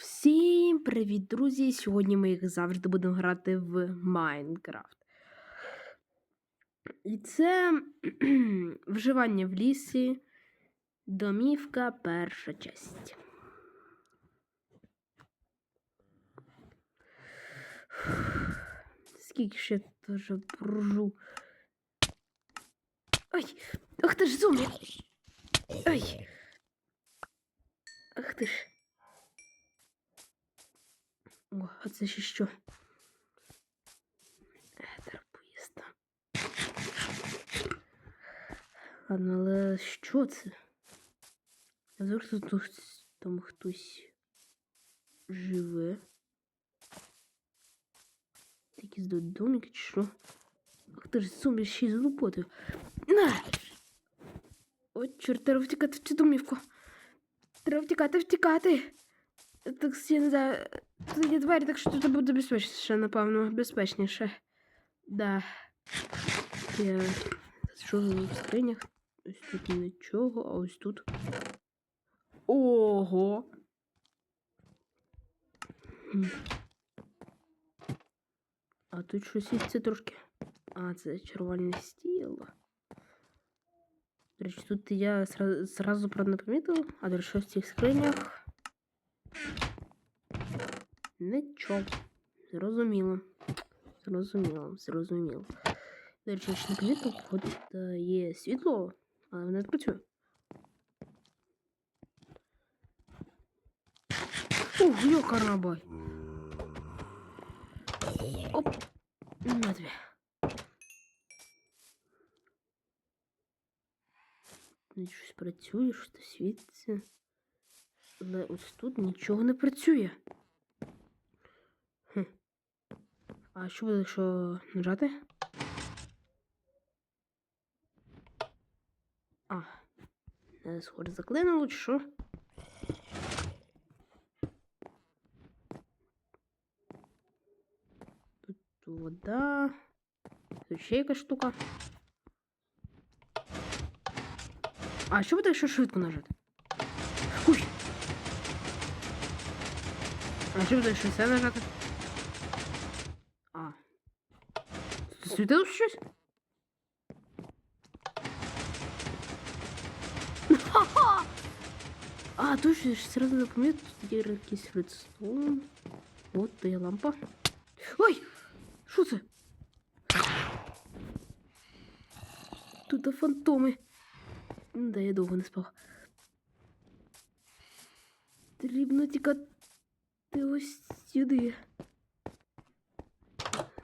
Всім привіт, друзі! Сьогодні ми, як завжди, будемо грати в Майнкрафт. І це вживання в лісі, домівка, перша часть. Скільки ще теж прожу. Ой! Ах ти ж зомбі! Ой! Ах ти ж. О, а це ще що? Е, Ладно, але що це? А вдруг тут там хтось живе? Якісь домики чи що? Ах ти ж зомбі ще й з лопотою. На! От чорт, треба втікати в цю домівку. Треба втікати, втікати. Так я не знаю. Тут є двері, так що тут буде безпечніше, напевно, безпечніше. Да. Я що в скринях? Ось тут нічого, а ось тут. Ого. А тут щось є це трошки. А, це червальне стіло. До речі, тут я сразу, сразу правда не помітив, а речі, в цих скринях. Нічого. Зрозуміло. Зрозуміло, зрозуміло. До речі, ще не е, є світло, але воно працює. Ух, йокарабай. Оп. На дві. Щось працює, щось світиться. Але ось тут нічого не працює. Хм. А що буде, якщо нажати? А. Не схоже заклинуло, чи що? Тут вода. Тут ще якась штука. А що буде, якщо швидко нажати? А що буде, якщо все нажати? А. Світилось щось? Ха-ха! А, точно, я ж сразу запомнил, тут є якийсь редстоун. Вот, то є лампа. Ой! Що це? Тут фантоми. Да, я довго не спав. Потрібно тікати Ось сюди.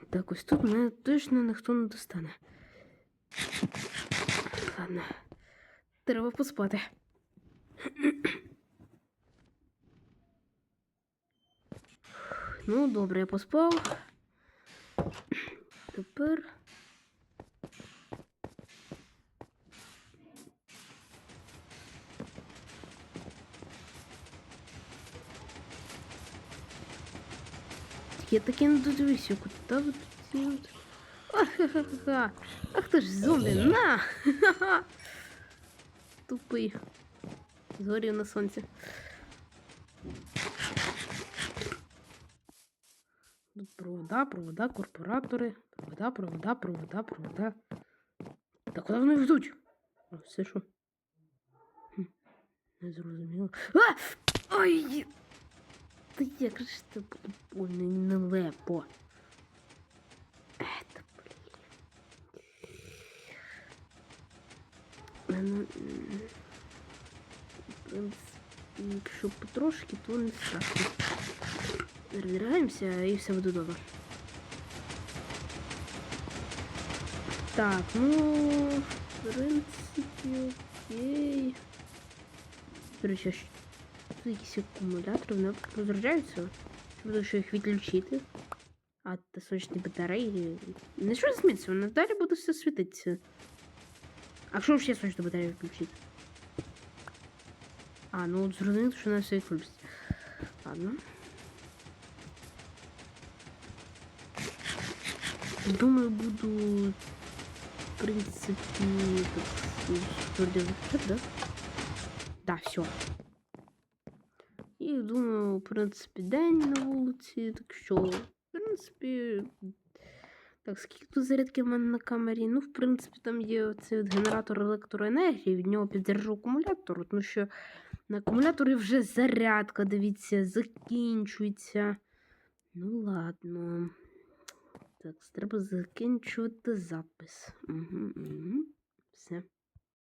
Так, ось тут мене точно ніхто не достане. Ладно. Треба поспати. Ну, добре, я поспав. Тепер. Я таки не додивився, куди ви тут? Ахахаха. Ах ти ж зомбі, на! Ха-ха. Тупий. Згорів на сонці. Тут провода, провода, корпоратори. Провода, провода, провода, провода. Та куди вони ведуть? А, все що? Не зрозуміло. А! Ой! Та як же ж це буде больно і нелепо. Это, блін. Ну, м, в принципі, Якщо потрошки, то не страшно. Розбираємося і все буде добре. Так, ну, в принципі, окей. До речі, а що- тут якісь акумулятори, вони розряджаються. Буду ще їх відключити. А та сонячні батареї. Не що зміниться, воно далі буде все світитися. А якщо ще сонячну батарею включити? А, ну от зрозуміло, що вона все відключиться. Ладно. Думаю, буду, в принципе, так, вроде, да? Да, все. Думаю, в принципі, день на вулиці, так що, в принципі. Так, скільки тут зарядки в мене на камері? Ну, в принципі, там є цей генератор електроенергії, від нього підзаряджу акумулятор, тому що на акумуляторі вже зарядка, дивіться, закінчується. Ну, ладно. Так, треба закінчувати запис. Угу, угу. Все.